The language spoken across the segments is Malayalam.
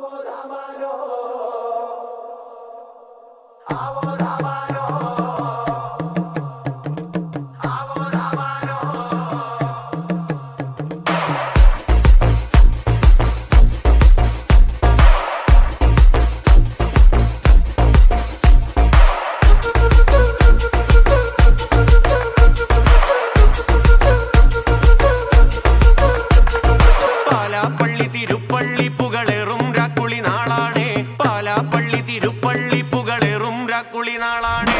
আমার আমারও আমার আমারও। തിരുപ്പള്ളി പുകളേറും രാക്കുളി നാളാണേ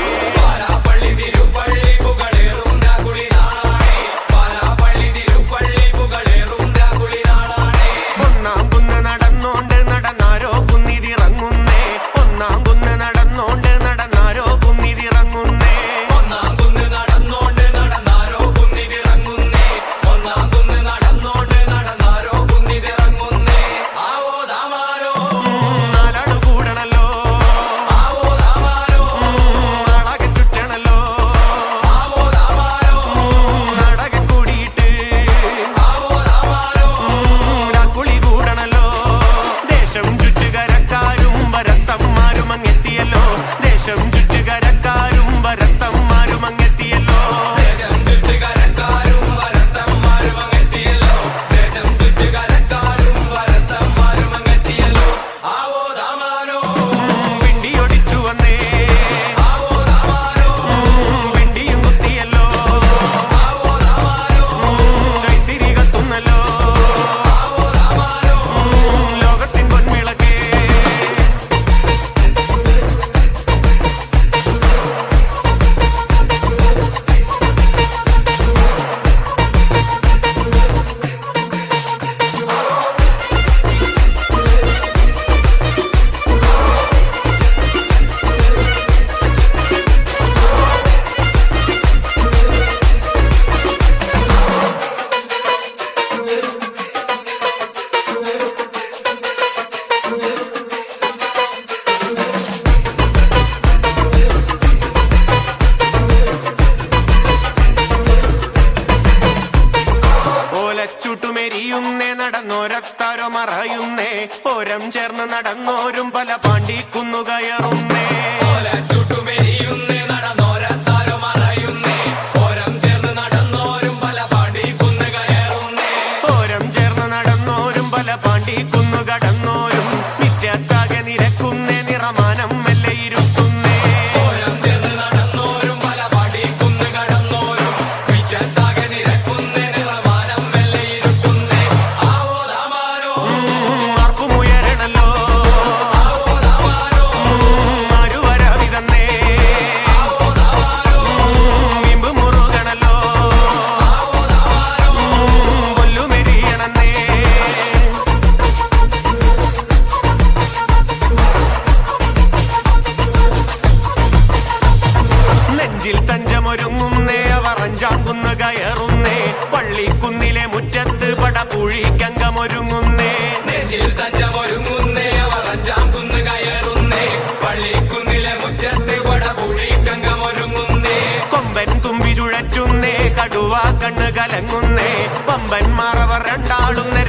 ഒരം ചേർന്ന് നടന്നോരും പല പാണ്ടി കയറുന്നേ ഒരുങ്ങുന്നേ വറഞ്ചാങ്കുന്ന് കയറുന്നേ പള്ളിക്കുന്നിലെ മുറ്റത്ത് പടപുഴിക്കങ്കമൊരുങ്ങുന്നേ നെഞ്ചിൽ തഞ്ചമൊരുങ്ങുന്നേ അവറഞ്ചാങ്കുന്ന് കൊമ്പൻ തുമ്പി കണ്ണ് കലങ്ങുന്നേ പമ്പന്മാർ അവർ രണ്ടാളുന്നേ